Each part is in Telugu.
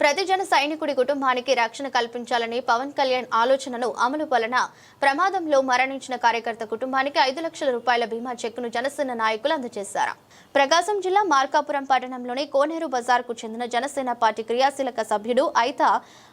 ప్రతి జన సైనికుడి కుటుంబానికి రక్షణ కల్పించాలని పవన్ కళ్యాణ్ ఆలోచనను అమలు వలన ప్రమాదంలో మరణించిన కార్యకర్త కుటుంబానికి ఐదు లక్షల రూపాయల బీమా చెక్కును జనసేన నాయకులు అందజేశారు. ప్రకాశం జిల్లా మార్కాపురం పట్టణంలోని కోనేరు బజార్కు చెందిన జనసేన పార్టీ క్రియాశీలక సభ్యుడు అయితా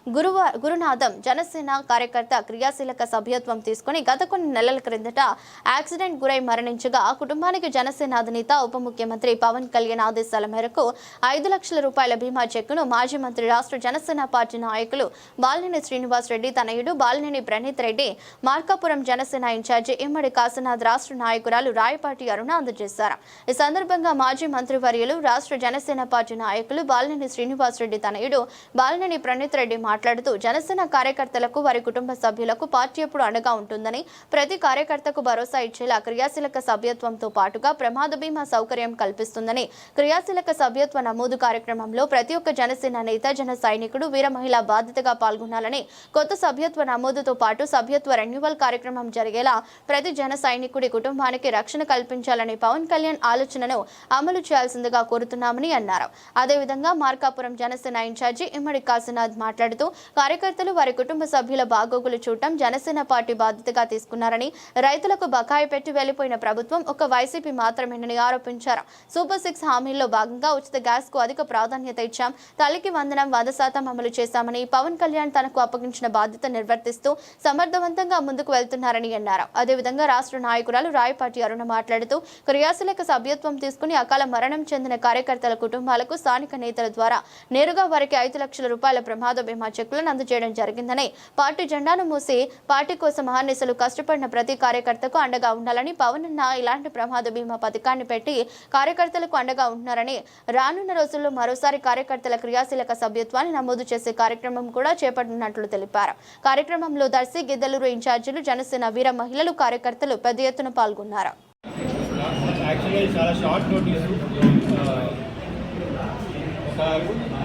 గురువ గురునాథం జనసేన కార్యకర్త క్రియాశీలక సభ్యత్వం తీసుకుని గత కొన్ని నెలల క్రిందట యాక్సిడెంట్ గురై మరణించగా కుటుంబానికి జనసేన అధినేత ఉప ముఖ్యమంత్రి పవన్ కళ్యాణ్ ఆదేశాల మేరకు ఐదు లక్షల రూపాయల బీమా చెక్కును మాజీ మంత్రి రాష్ట్ర జనసేన పార్టీ నాయకులు బాలినేని శ్రీనివాస్ రెడ్డి తనయుడు బాలినేని ప్రణీత్ రెడ్డి మార్కాపురం జనసేన ఇన్ఛార్జి ఇమ్మడి కాశీనాథ్ రాష్ట్ర నాయకురాలు రాయపాటి అరుణ అందజేశారు. ఈ సందర్భంగా మాజీ మంత్రివర్యులు రాష్ట్ర జనసేన పార్టీ నాయకులు బాలినేని శ్రీనివాస్ రెడ్డి తనయుడు బాలినేని ప్రణీత్ రెడ్డి మాట్లాడుతూ జనసేన కార్యకర్తలకు వారి కుటుంబ సభ్యులకు పార్టీ ఎప్పుడు అండగా ఉంటుందని ప్రతి కార్యకర్తకు భరోసా ఇచ్చేలా క్రియాశీలక సభ్యత్వంతో పాటుగా ప్రమాద బీమా సౌకర్యం కల్పిస్తుందని క్రియాశీలక సభ్యత్వ నమోదు కార్యక్రమంలో ప్రతి ఒక్క జనసేన నేత గిరిజన సైనికుడు వీర మహిళ బాధ్యతగా పాల్గొనాలని కొత్త సభ్యత్వ నమోదుతో పాటు సభ్యత్వ రెన్యువల్ కార్యక్రమం జరిగేలా ప్రతి జన సైనికుడి కుటుంబానికి రక్షణ కల్పించాలని పవన్ కళ్యాణ్ ఆలోచనను అమలు చేయాల్సిందిగా కోరుతున్నామని అన్నారు. అదేవిధంగా మార్కాపురం జనసేన ఇన్ఛార్జి ఇమ్మడి కాశీనాథ్ మాట్లాడుతూ కార్యకర్తలు వారి కుటుంబ సభ్యుల బాగోగులు చూడటం జనసేన పార్టీ బాధ్యతగా తీసుకున్నారని రైతులకు బకాయి పెట్టి వెళ్ళిపోయిన ప్రభుత్వం ఒక వైసీపీ మాత్రమేనని ఆరోపించారు. సూపర్ సిక్స్ హామీల్లో భాగంగా ఉచిత గ్యాస్కు అధిక ప్రాధాన్యత ఇచ్చాం. తల్లికి వందనం వంద శాతం అమలు చేశామని పవన్ కళ్యాణ్ తనకు అప్పగించిన బాధ్యత నిర్వర్తిస్తూ సమర్థవంతంగా ముందుకు వెళ్తున్నారని అన్నారు. అదేవిధంగా రాష్ట్ర నాయకురాలు రాయపాటి అరుణ మాట్లాడుతూ క్రియాశీలక సభ్యత్వం తీసుకుని అకాల మరణం చెందిన కార్యకర్తల కుటుంబాలకు స్థానిక నేతల ద్వారా నేరుగా వారికి ఐదు లక్షల రూపాయల ప్రమాద బీమా చెక్కులను అందజేయడం జరిగిందని పార్టీ జెండాను మూసి పార్టీ కోసం మహానిసలు కష్టపడిన ప్రతి కార్యకర్తకు అండగా ఉండాలని పవన్ అన్న ఇలాంటి ప్రమాద బీమా పథకాన్ని పెట్టి కార్యకర్తలకు అండగా ఉంటున్నారని రానున్న రోజుల్లో మరోసారి కార్యకర్తల క్రియాశీలక సభ్యత్వాన్ని నమోదు చేసే కార్యక్రమం కూడా చేపట్టినట్లు తెలిపారు. కార్యక్రమంలో దర్శి గిద్దలూరు ఇన్ఛార్జీలు జనసేన వీర మహిళలు కార్యకర్తలు పెద్ద ఎత్తున పాల్గొన్నారు.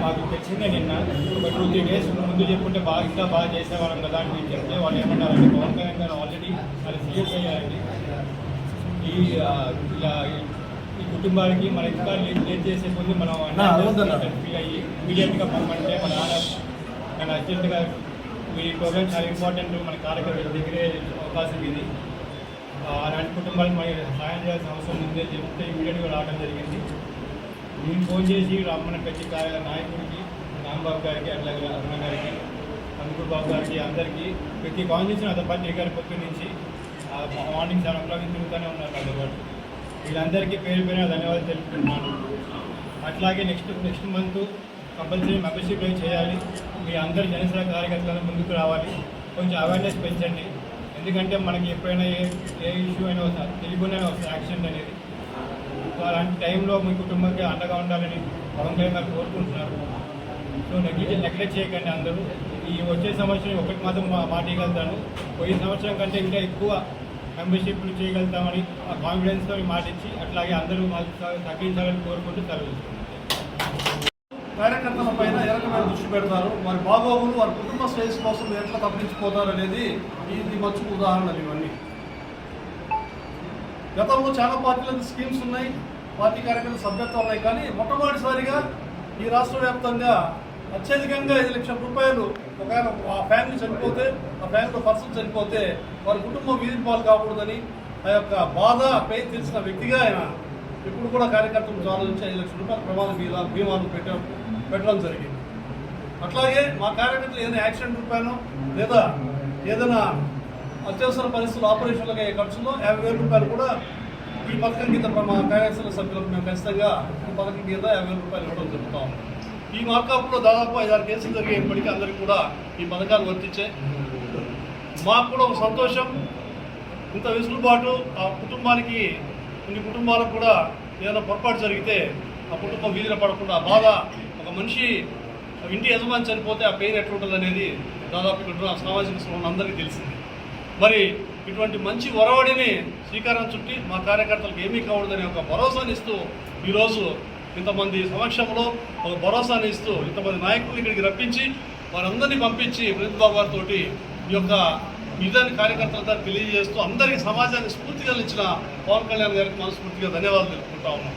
మాకు తెచ్చిందే నిన్న. ఒక టూ త్రీ డేస్ ముందు చెప్పుంటే బాగా ఇంకా బాగా చేసేవాళ్ళం కదా అని నేను చెప్తే వాళ్ళు ఏమంటారంటే పవన్ కళ్యాణ్ గారు ఆల్రెడీ వాళ్ళు సీఎస్ అయ్యారండి. ఈ ఇలా ఈ కుటుంబానికి మన ఇంకా లేట్ చేసే ముందు మనం ఫీల్ అయ్యి ఇమీడియట్గా పంపంటే మన నాన్న నేను అర్జెంటుగా ఈ ప్రోగ్రామ్ చాలా ఇంపార్టెంట్ మన కార్యక్రమం దగ్గరే అవకాశం ఇది. ఆ, అలాంటి కుటుంబాలకు మనం సహాయం చేయాల్సిన అవసరం ఉందే చెప్తే ఇమీడియట్గా రావడం జరిగింది. నేను ఫోన్ చేసి రమ్మన్న ప్రతి కార్య నాయకుడికి రాంబాబు గారికి అట్లాగే అరుణ గారికి అందుకూరు బాబు గారికి అందరికీ ప్రతి కాన్స్టిట్యూషన్ అదే పార్టీ గారి పొద్దు నుంచి మార్నింగ్ సెవెన్ ఓ క్లాక్ తిరుగుతూనే ఉన్నారు పాటు. వీళ్ళందరికీ పేరు పేరు ధన్యవాదాలు తెలుపుతున్నాను అట్లాగే next next month compulsory membership చేయాలి. మీ అందరు జనసేన కార్యకర్తలను ముందుకు రావాలి. కొంచెం అవేర్నెస్ పెంచండి. ఎందుకంటే మనకి ఎప్పుడైనా ఏ ఏ ఇష్యూ అయినా వస్తుంది తెలియకుండానే వస్తుంది యాక్సిడెంట్ అనేది అలాంటి టైంలో మీ కుటుంబానికి అండగా ఉండాలని పవన్ కళ్యాణ్ గారు కోరుకుంటున్నారు. సో నెగ్లిజెన్స్ నెగ్లెక్ట్ చేయకండి అందరూ. ఈ వచ్చే సంవత్సరం ఒకటి మాత్రం మాట ఇవ్వగలుగుతాను పోయిన సంవత్సరం కంటే ఇంకా ఎక్కువ మెంబర్షిప్లు చేయగలుగుతామని ఆ కాన్ఫిడెన్స్తో మాట అట్లాగే అందరూ మాకు తగ్గించాలని సహకరించాలని కోరుకుంటూ సెలవు కార్యకర్తల పైన ఏ రకమైన దృష్టి పెడతారు. వారి బాగోగులు వారి కుటుంబ శ్రేయస్ కోసం ఎట్లా తప్పించిపోతారు అనేది ఇది మంచి ఉదాహరణలు ఇవన్నీ. గతంలో చాలా పార్టీలకు స్కీమ్స్ ఉన్నాయి పార్టీ కార్యకర్తల సభ్యత్వం ఉన్నాయి కానీ మొట్టమొదటిసారిగా ఈ రాష్ట్ర వ్యాప్తంగా అత్యధికంగా ఐదు లక్షల రూపాయలు ఒకవేళ ఆ ఫ్యామిలీ చనిపోతే ఆ ఫ్యామిలీలో పర్సన్ చనిపోతే వారి కుటుంబం వీధి పాలు కాకూడదని ఆ యొక్క బాధ పెయిన్ తెలిసిన వ్యక్తిగా ఆయన ఇప్పుడు కూడా కార్యకర్తలు ఆలోచించి ఐదు లక్షల రూపాయల ప్రమాద బీమా బీమాను పెట్టడం పెట్టడం జరిగింది. అట్లాగే మా కార్యకర్తలు ఏదైనా యాక్సిడెంట్ రూపాయనో లేదా ఏదైనా అత్యవసర పరిస్థితులు ఆపరేషన్లకు అయ్యే ఖర్చులో యాభై వేల రూపాయలు కూడా ఈ పథకం కింద మా కార్యదర్శుల సభ్యులకు మేము ఖచ్చితంగా ఈ పథకం కింద యాభై వేల రూపాయలు ఇవ్వడం జరుగుతూ ఉంది. ఈ మార్కాపులో దాదాపు ఐదారు కేసులు జరిగేప్పటికీ అందరికీ కూడా ఈ పథకాలు వర్తించాయి మాకు కూడా ఒక సంతోషం. ఇంత వెసులుబాటు ఆ కుటుంబానికి కొన్ని కుటుంబాలకు కూడా ఏదైనా పొరపాటు జరిగితే ఆ కుటుంబం వీధిన పడకుండా బాధ ఒక మనిషి ఇంటి యజమాని చనిపోతే ఆ పెయిన్ ఎట్లుంటుంది అనేది దాదాపు ఇక్కడ సామాజిక అందరికీ తెలిసింది. మరి ఇటువంటి మంచి ఒరవడిని శ్రీకారం చుట్టి మా కార్యకర్తలకు ఏమీ కావడదని ఒక భరోసాని ఇస్తూ ఈరోజు ఇంతమంది సమక్షంలో ఒక భరోసాని ఇస్తూ ఇంతమంది నాయకులు ఇక్కడికి రప్పించి వారందరినీ పంపించి ప్రతిభా గారితో ఈ యొక్క ఇదాని కార్యకర్తలతో తెలియజేస్తూ అందరికీ సమాజాన్ని స్ఫూర్తిగా ఇచ్చిన పవన్ కళ్యాణ్ గారికి మనస్ఫూర్తిగా ధన్యవాదాలు తెలుపుకుంటా ఉన్నాం.